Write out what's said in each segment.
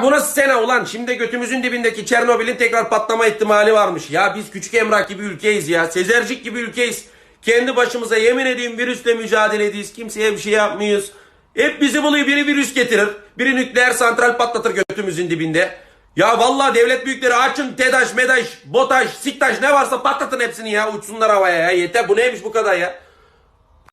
Ya bu nasıl sene ulan? Şimdi götümüzün dibindeki Çernobil'in tekrar patlama ihtimali varmış. Ya biz küçük emrak gibi ülkeyiz ya. Sezercik gibi ülkeyiz. Kendi başımıza yemin edeyim virüsle mücadele ediyoruz. Kimseye bir şey yapmıyoruz. Hep bizi buluyor. Biri virüs getirir. Biri nükleer santral patlatır götümüzün dibinde. Ya vallahi devlet büyükleri açın TEDAŞ, MEDAŞ, BOTAŞ, SİKTAŞ ne varsa patlatın hepsini ya. Uçsunlar havaya ya. Yeter bu neymiş bu kadar ya.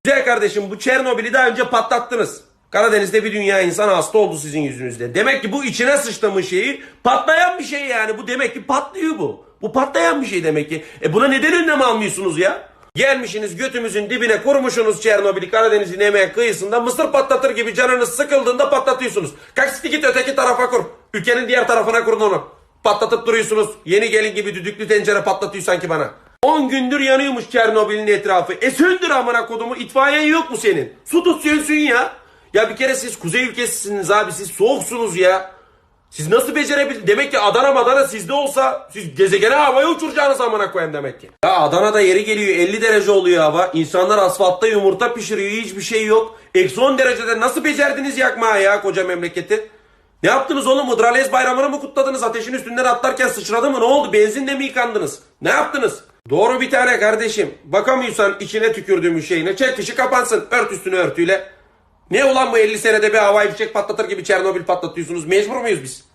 Güzel kardeşim bu Çernobil'i daha önce patlattınız. Karadeniz'de bir dünya insan hasta oldu sizin yüzünüzde. Demek ki bu içine sıçtığımız şeyi patlayan bir şey yani. Bu demek ki patlıyor bu. Bu patlayan bir şey demek ki. E buna neden önlem almıyorsunuz ya? Gelmişsiniz götümüzün dibine kurmuşsunuz Çernobil'i Karadeniz'in hemen kıyısında mısır patlatır gibi canınız sıkıldığında patlatıyorsunuz. Kaç git öteki tarafa kur. Ülkenin diğer tarafına kurun onu. Patlatıp duruyorsunuz. Yeni gelin gibi düdüklü tencere patlatıyor sanki bana. 10 gündür yanıyormuş Çernobil'in etrafı. E söndür amına kodumu itfaiyen yok mu senin? Su tut ya. Ya bir kere siz kuzey ülkesisiniz abi siz soğuksunuz ya. Siz nasıl becerebildiniz? Demek ki Adana Madana sizde olsa siz gezegene havaya uçuracağınız amına koyayım demek ki. Ya Adana'da yeri geliyor 50 derece oluyor hava. İnsanlar asfaltta yumurta pişiriyor hiçbir şey yok. Eksi 10 derecede nasıl becerdiniz yakmaya ya koca memleketi? Ne yaptınız oğlum? Idrales bayramını mı kutladınız? Ateşin üstünden atlarken sıçradı mı? Ne oldu? Benzinle mi yıkandınız? Ne yaptınız? Doğru bir tane kardeşim. Bakamıyorsan içine tükürdüğümüz şeyine çek dışı kapansın. Ört üstünü örtüyle. Ne ulan bu 50 senede bir havai fişek patlatır gibi Çernobil patlatıyorsunuz? Mecbur muyuz biz?